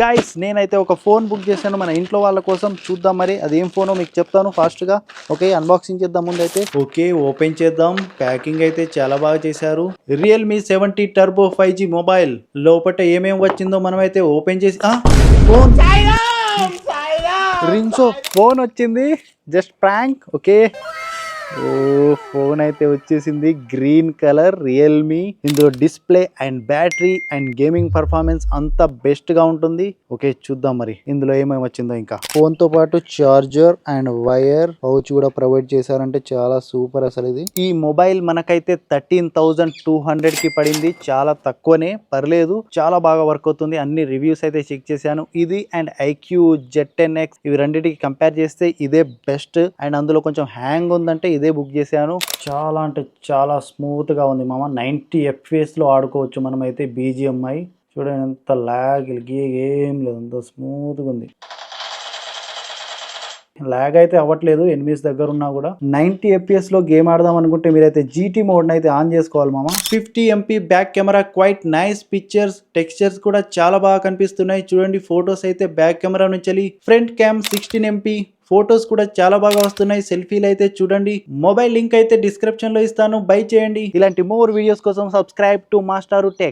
Guys నేనైతే ఒక phone book చేశాను. మన ఇంట్లో వాళ్ళ కోసం చూద్దాం మరి. అది ఫోనో మీకు చెప్తాను ఫాస్ట్గా ఓకే అన్బాక్సింగ్ చేద్దాం ముందు అయితే ఓకే ఓపెన్ చేద్దాం. ప్యాకింగ్ అయితే చాలా బాగా చేశారు. Realme seventy turbo five G mobile లోపల ఏమేం వచ్చిందో మనం అయితే ఓపెన్ చేసి ఫోన్ రింగ్స్ ఫోన్ వచ్చింది. Just prank okay. ఓ ఫోన్ అయితే వచ్చేసింది. Green colour Realme. ఇందులో display and battery and gaming performance అంతా బెస్ట్గా ఉంటుంది. ఓకే చూద్దాం మరి. ఇందులో ఏమేమి వచ్చిందో ఇంకా. ఫోన్తో పాటు చార్జర్ అండ్ వైర్ పౌచ్ కూడా ప్రొవైడ్ చేశారంటే చాలా సూపర్ అసలు ఇది. ఈ మొబైల్ మనకైతే థర్టీన్ థౌజండ్ టూ హండ్రెడ్కి పడింది. చాలా తక్కువనే పర్లేదు. చాలా బాగా వర్క్ అవుతుంది. అన్ని రివ్యూస్ అయితే చెక్ చేశాను. ఇది and iQOO Z ten X ఇవి రెండింటికి కంపేర్ చేస్తే ఇదే బెస్ట్. అండ్ అందులో కొంచెం హ్యాంగ్ ఉందంటే ఇదే బుక్ చేశాను. చాలా అంటే చాలా స్మూత్గా ఉంది మామ. నైంటీ ఎఫ్పిఎస్లో ఆడుకోవచ్చు మనం అయితే బీజిఎంఐ. చూడండి ఎంత లాగ్ ఏం లేదు. అంత స్మూత్గా ఉంది. లాగ్ అయితే అవ్వట్లేదు ఎనిమిస్ దగ్గర ఉన్నా కూడా. నైన్టీ ఎఫ్పిఎస్లో గేమ్ ఆడదాం అనుకుంటే మీరైతే జీటీ మోడ్ అయితే ఆన్ చేసుకోవాలి మామ. Fifty MP back camera quite nice pictures textures కూడా చాలా బాగా కనిపిస్తున్నాయి. చూడండి ఫొటోస్ అయితే బ్యాక్ కెమెరా నుంచి front cam sixteen MP. Photos కూడా చాలా బాగా వస్తున్నాయి. సెల్ఫీలు అయితే చూడండి. మొబైల్ లింక్ అయితే డిస్క్రిప్షన్లో ఇస్తాను. బై చేయండి. ఇలాంటి మోర్ వీడియోస్ కోసం సబ్స్క్రైబ్ టు మాస్టారు టెక్.